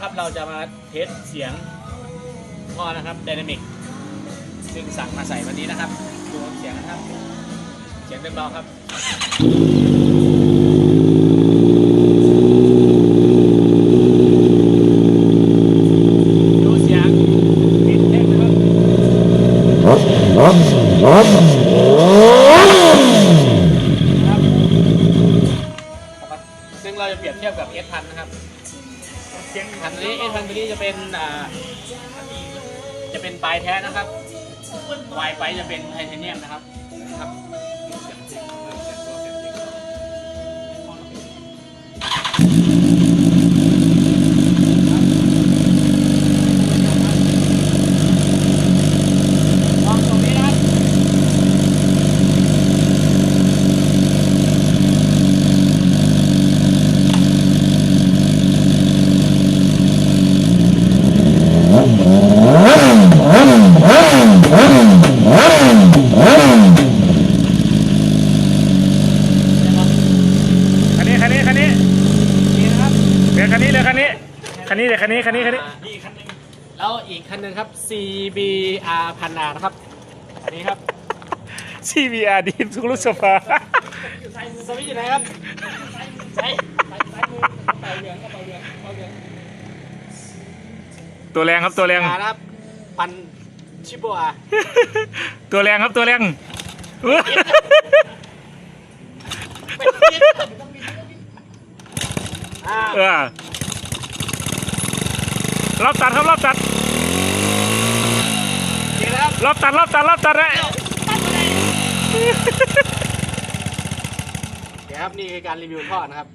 นะครับเราจะมาเทสเสียงท่อนะครับไดนามิกซึ่งสั่งมาใส่วันนี้นะครับดูเสียงนะครับ เสียงเบาๆครับดูเสียงปิดเทปนะครับครับซึ่งเราจะเปรียบเทียบกับ S พันนะครับ เสียงพันนี้ S พันตัวนี้จะเป็นอ่าจะเป็นปลายแท้นะครับวายไปจะเป็นไทเทเนียมนะครับครับลองตรงนี้นะครับ คันนี้คันนี้คันนี้ นี่นะครับ เหลือ คันนี้เหลือคันนี้ คันนี้เหลือคันนี้คันนี้คันนี้ นี่คันหนึงแล้วอีกคันหนึ่งครับ CBR พันนานะครับอันนี้ครับ CBR ดีทุกลูกโซฟาสวิตช์อยู่ไหนครับใช้ใช้ใช้มือกระเป๋าเหลืองกระเป๋าเหลืองกระเป๋าเหลืองตัวแรงครับตัวแรงอ่านะครับ ปันชิโบอาตัวแรงครับตัวแรง อ่า เออรอบตัดครับรอบตัดเดี๋ยวนะครับรอบตัดรอบตัดรอบตัดเลยเดี๋ยวครับนี่คือการรีวิวท่อนะครับ